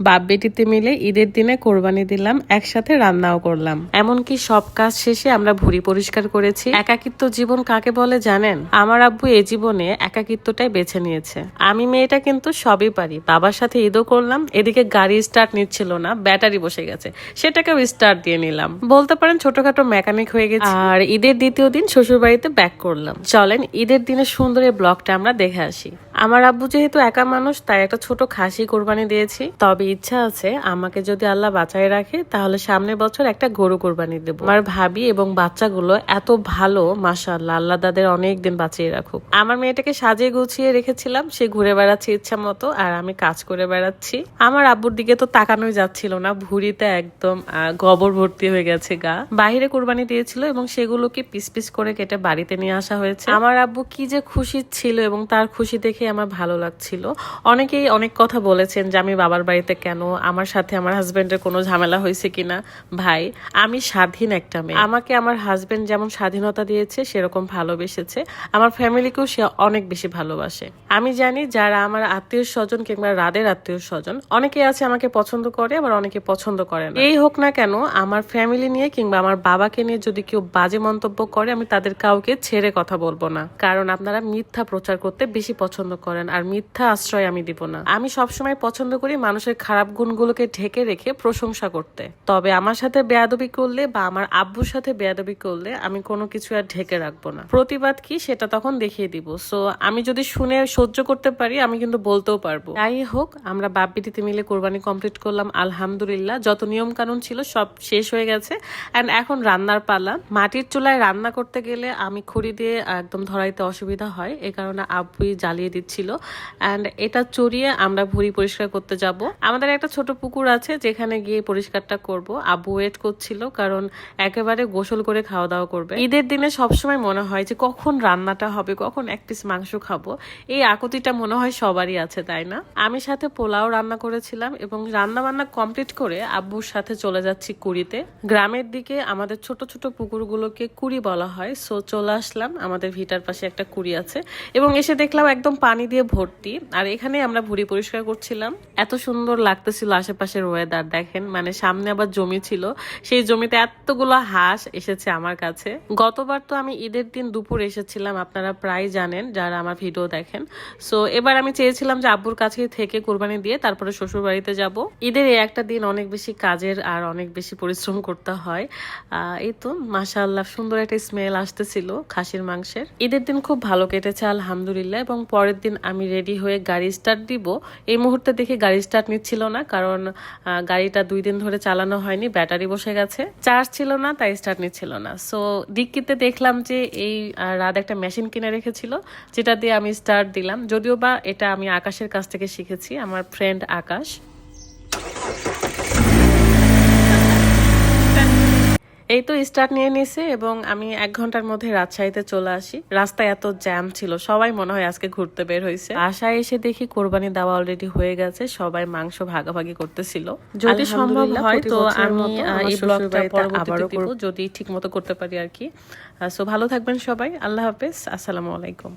বাপ বেটিতে মিলে ঈদের দিনে কোরবানি দিলাম, একসাথে রান্নাও করলাম। এমনকি সব কাজ শেষে আমরা ভুড়ি পরিষ্কার করেছি। একাকিত্ব জীবন কাকে বলে জানেন? আমার আব্বু এই জীবনে একাকিত্বটাই বেছে নিয়েছে। আমি মেয়েটা কিন্তু সবই পারি। বাবার সাথে ঈদও করলাম, এদিকে গাড়ি স্টার্ট নিচ্ছিল না, ব্যাটারি বসে গেছে। সেটাকেও স্টার্ট দিয়ে নিলাম। বলতে পারেন ছোটখাটো মেকানিক হয়ে গেছে। আর ঈদের দ্বিতীয় দিন শ্বশুর বাড়িতে ব্যাক করলাম। চলেন, ঈদের দিনে সুন্দর এই ব্লগটা আমরা দেখে আসি। আমার আব্বু যেহেতু একা মানুষ, তাই একটা ছোট খাসি কোরবানি দিয়েছি। তবে ইচ্ছা আছে আমাকে যদি আল্লাহ বাঁচায় রাখে, তাহলে সামনের বছর একটা গরু কোরবানি দেব। আমার ভাবি এবং বাচ্চাগুলো এত ভালো, মাশাআল্লাহ, আল্লাহ তাদের অনেক দিন বাঁচিয়ে রাখুক। আমার মেয়েটাকে সাজিয়ে গুছিয়ে রেখেছিলাম, সে ঘুরে বেড়াচ্ছে ইচ্ছা মতো, আর আমি কাজ করে বেড়াচ্ছি। আমার আব্বুর দিকে তো তাকানোই যাচ্ছিল না, ভুড়িতে একদম গোবর ভর্তি হয়ে গেছে গা। বাইরে কোরবানি দিয়েছিল এবং সেগুলোকে পিস পিস করে কেটে বাড়িতে নিয়ে আসা হয়েছে। আমার আব্বু কি যে খুশি ছিল এবং তার খুশি দেখে আমার ভালো লাগছিল। অনেকেই অনেক কথা বলেছেন যে আমি বাবার বাড়িতে কেন? আমার সাথে আমার হাজবেন্ডের কোনো ঝামেলা হয়েছে কিনা? ভাই, আমি স্বাধীন একটা মেয়ে। আমাকে আমার হাজবেন্ড যেমন স্বাধীনতা দিয়েছে, সেরকম ভালোবেসেছে। আমার ফ্যামিলিকেও সে অনেক বেশি ভালোবাসে। আমি জানি যারা আমার আত্মীয় স্বজন কিংবা রাদের আত্মীয় স্বজন, অনেকে আছে আমাকে পছন্দ করে, আবার অনেকে পছন্দ করে না। এই হোক না কেন, আমার ফ্যামিলি নিয়ে কিংবা আমার বাবাকে নিয়ে যদি কেউ বাজে মন্তব্য করে, আমি তাদের কাউকে ছেড়ে কথা বলব না। কারণ আপনারা মিথ্যা প্রচার করতে বেশি পছন্দ করেন, আর মিথ্যা আশ্রয় আমি দিব না। আমি সবসময় পছন্দ করি মানুষের খারাপ গুণগুলোকে ঢেকে রেখে প্রশংসা করতে। তবে আমার সাথে বেয়াদবি করলে বা আমার আব্বুর সাথে বেয়াদবি করলে আমি কোনো কিছু আর ঢেকে রাখব না। প্রতিবাদ কি সেটা তখন দেখিয়ে দিব। সো আমি যদি শুনে সহ্য করতে পারি, আমি কিন্তু বলতেও পারব। যাই হোক, আমরা বাপ বেটিতে মিলে কোরবানি কমপ্লিট করলাম, আলহামদুলিল্লাহ। যত নিয়ম কানুন ছিল, সব শেষ হয়ে গেছে। অ্যান্ড এখন রান্নার পালা। মাটির চুলায় রান্না করতে গেলে আমি খড়ি দিয়ে একদম ধরাইতে অসুবিধা হয়। এই কারণে আব্বুই জ্বালিয়ে দিচ্ছিল অ্যান্ড এটা চড়িয়ে আমরা ভুড়ি পরিষ্কার করতে যাব। আমাদের একটা ছোট পুকুর আছে, যেখানে গিয়ে পরিষ্কারটা করব। আব্বু ওয়েট করছিল, কারণ একেবারে গোসল করে খাওয়া দাওয়া করবে। ঈদের দিনে সবসময় মনে হয় যে, কখন রান্নাটা হবে, কখন এক পিস মাংস খাব। এই আকুতিটা মনে হয় সবারই আছে, তাই না? আমি সাথে পোলাও রান্না করেছিলাম এবং রান্না বান্না কমপ্লিট করে আব্বুর সাথে চলে যাচ্ছি কুড়িতে। গ্রামের দিকে আমাদের ছোট ছোট পুকুরগুলোকে কুড়ি বলা হয়। সো চলে আসলাম। আমাদের ভিটার পাশে একটা কুড়ি আছে। এবং এসে দেখলাম একদম পানি দিয়ে ভর্তি। আর এখানে আমরা ভুড়ি পরিষ্কার করছিলাম। এত সুন্দর লাগতেছিল আশেপাশের ওয়েদার দেখেন। মানে সামনে আবার জমি ছিল। সেই জমিতে এতগুলো হাঁস এসেছে আমার কাছে। গতবার তো আমি ঈদের দিন দুপুর এসেছিলাম, আপনারা প্রায় জানেন, যারা আমার ভিডিও দেখেন। সো এবার আমি চেয়েছিলাম যে আব্বুর কাছে থেকে কোরবানি দিয়ে তারপরে শ্বশুর বাড়িতে যাব। ঈদের এই একটা দিন অনেক বেশি কাজের আর অনেক বেশি পরিশ্রম করতে হয়। এই তো, মাশাআল্লাহ, সুন্দর একটা স্মেল আসতেছিল খাসির মাংসের। ঈদের দিন খুব ভালো কেটেছে, আলহামদুলিল্লাহ। এবং পরের দিন আমি রেডি হয়ে গাড়ি স্টার্ট দিব। এই মুহূর্তে দেখি গাড়ি স্টার্ট নিচ্ছিল না, কারণ গাড়িটা দুই দিন ধরে চালানো হয়নি, ব্যাটারি বসে গেছে। চার্জ ছিল না, তাই স্টার্ট নিচ্ছিল না। সো ডিক্কিতে দেখলাম যে এই রাত একটা মেশিন কিনে রেখেছিল, যেটা দিয়ে আমি স্টার্ট দিলাম। যদিও বা এটা আমি আকাশের কাছ থেকে শিখেছি, আমার ফ্রেন্ড আকাশ। এই তো স্টার্ট নিয়ে নিছে এবং আমি এক ঘণ্টার মধ্যে রাজশাহীতে চলে আসি। রাস্তায় এত জ্যাম ছিল সবাই মনে হয় আজকে ঘুরতে বের হয়েছে। আশায় এসে দেখি কোরবানি দেওয়া অলরেডি হয়ে গেছে সবাই মাংস ভাগাভাগি করতেছিল। যদি সম্ভব হয় তো আমি এই ব্লগটা আবারও করব। যদি ঠিক মতো করতে পারি আর কি। সো ভালো থাকবেন সবাই আল্লাহ হাফেজ আসসালামু আলাইকুম।